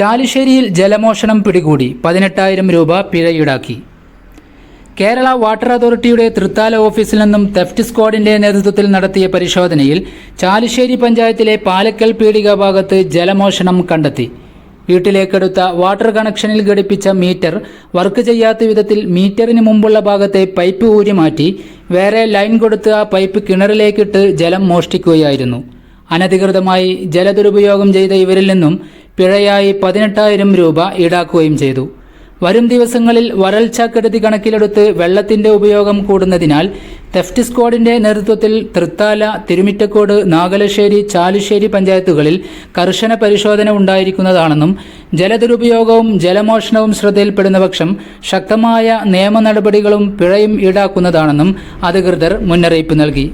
ചാലിശ്ശേരിയിൽ ജലമോഷണം പിടികൂടി പതിനെട്ടായിരം രൂപ പിഴ ഈടാക്കി. കേരള വാട്ടർ അതോറിറ്റിയുടെ തൃത്താല ഓഫീസിൽ നിന്നും തെഫ്റ്റ് സ്ക്വാഡിന്റെ നേതൃത്വത്തിൽ നടത്തിയ പരിശോധനയിൽ ചാലുശ്ശേരി പഞ്ചായത്തിലെ പാലക്കൽ പീടിക ഭാഗത്ത് ജലമോഷണം കണ്ടെത്തി. വീട്ടിലേക്കെടുത്ത വാട്ടർ കണക്ഷനിൽ ഘടിപ്പിച്ച മീറ്റർ വർക്ക് ചെയ്യാത്ത വിധത്തിൽ മീറ്ററിന് മുമ്പുള്ള ഭാഗത്തെ പൈപ്പ് ഊരി മാറ്റി വേറെ ലൈൻ കൊടുത്ത് ആ പൈപ്പ് കിണറിലേക്കിട്ട് ജലം മോഷ്ടിക്കുകയായിരുന്നു. അനധികൃതമായി ജലദുരുപയോഗം ചെയ്ത ഇവരിൽ നിന്നും പിഴയായി പതിനെട്ടായിരം രൂപ ഈടാക്കുകയും ചെയ്തു. വരും ദിവസങ്ങളിൽ വരൾച്ച കെടുതി കണക്കിലെടുത്ത് വെള്ളത്തിന്റെ ഉപയോഗം കൂടുന്നതിനാൽ തെഫ്റ്റ് സ്ക്വാഡിന്റെ നേതൃത്വത്തിൽ തൃത്താല തിരുമിറ്റക്കോട് നാഗലശ്ശേരി ചാലുശ്ശേരി പഞ്ചായത്തുകളിൽ കർശന പരിശോധന ഉണ്ടായിരിക്കുന്നതാണെന്നും ജലദുരുപയോഗവും ജലമോഷണവും ശ്രദ്ധയിൽപ്പെടുന്ന പക്ഷം ശക്തമായ നിയമ നടപടികളും പിഴയും ഈടാക്കുന്നതാണെന്നും അധികൃതർ മുന്നറിയിപ്പ് നൽകി.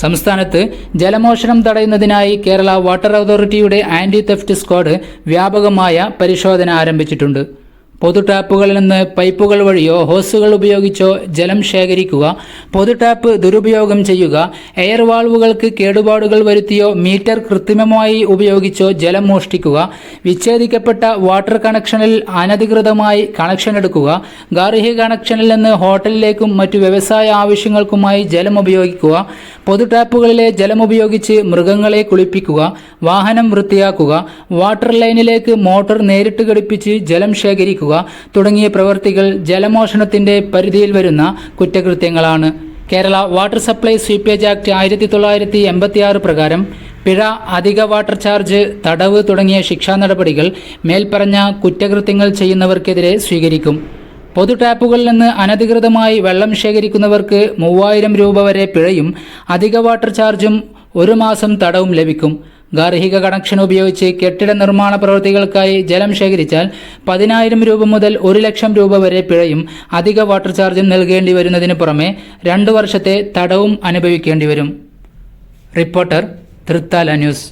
സംസ്ഥാനത്ത് ജലമോഷണം തടയുന്നതിനായി കേരള വാട്ടർ അതോറിറ്റിയുടെ ആന്റി തെഫ്റ്റ് സ്ക്വാഡ് വ്യാപകമായ പരിശോധന ആരംഭിച്ചിട്ടുണ്ട്. പൊതു ടാപ്പുകളിൽ നിന്ന് പൈപ്പുകൾ വഴിയോ ഹോസുകൾ ഉപയോഗിച്ചോ ജലം ശേഖരിക്കുക പൊതു ടാപ്പ് ദുരുപയോഗം ചെയ്യുക എയർ വാൾവുകൾക്ക് കേടുപാടുകൾ വരുത്തിയോ മീറ്റർ കൃത്രിമമായി ഉപയോഗിച്ചോ ജലം മോഷ്ടിക്കുക വിച്ഛേദിക്കപ്പെട്ട വാട്ടർ കണക്ഷനിൽ അനധികൃതമായി കണക്ഷൻ എടുക്കുക ഗാർഹിക കണക്ഷനിൽ നിന്ന് ഹോട്ടലിലേക്കും മറ്റു വ്യവസായ ആവശ്യങ്ങൾക്കുമായി ജലം ഉപയോഗിക്കുക പൊതു ടാപ്പുകളിലെ ജലം ഉപയോഗിച്ച് മൃഗങ്ങളെ കുളിപ്പിക്കുക വാഹനം വൃത്തിയാക്കുക വാട്ടർ ലൈനിലേക്ക് മോട്ടോർ നേരിട്ട് ഘടിപ്പിച്ച് ജലം ശേഖരിക്കുക. തുടങ്ങിയ പ്രവൃത്തികൾ ജലമോഷണത്തിന്റെ പരിധിയിൽ വരുന്ന കുറ്റകൃത്യങ്ങളാണ്. Kerala water supply seepage act ആയിരത്തി തൊള്ളായിരത്തി എൺപത്തിയാറ് പ്രകാരം പിഴ അധിക വാട്ടർ ചാർജ് തടവ് തുടങ്ങിയ ശിക്ഷാ നടപടികൾ മേൽപ്പറഞ്ഞ കുറ്റകൃത്യങ്ങൾ ചെയ്യുന്നവർക്കെതിരെ സ്വീകരിക്കും. പൊതു ടാപ്പുകളിൽ നിന്ന് അനധികൃതമായി വെള്ളം ശേഖരിക്കുന്നവർക്ക് മൂവായിരം രൂപ വരെ പിഴയും അധിക വാട്ടർ ചാർജും ഒരു മാസം തടവും ലഭിക്കും. ഗാർഹിക കണക്ഷൻ ഉപയോഗിച്ച് കെട്ടിട നിർമ്മാണ പ്രവൃത്തികൾക്കായി ജലം ശേഖരിച്ചാൽ പതിനായിരം രൂപ മുതൽ ഒരു ലക്ഷം രൂപ വരെ പിഴയും അധിക വാട്ടർ ചാർജും നൽകേണ്ടി വരുന്നതിന് പുറമെ രണ്ടു വർഷത്തെ തടവും അനുഭവിക്കേണ്ടി വരും. Reporter Thrithala news.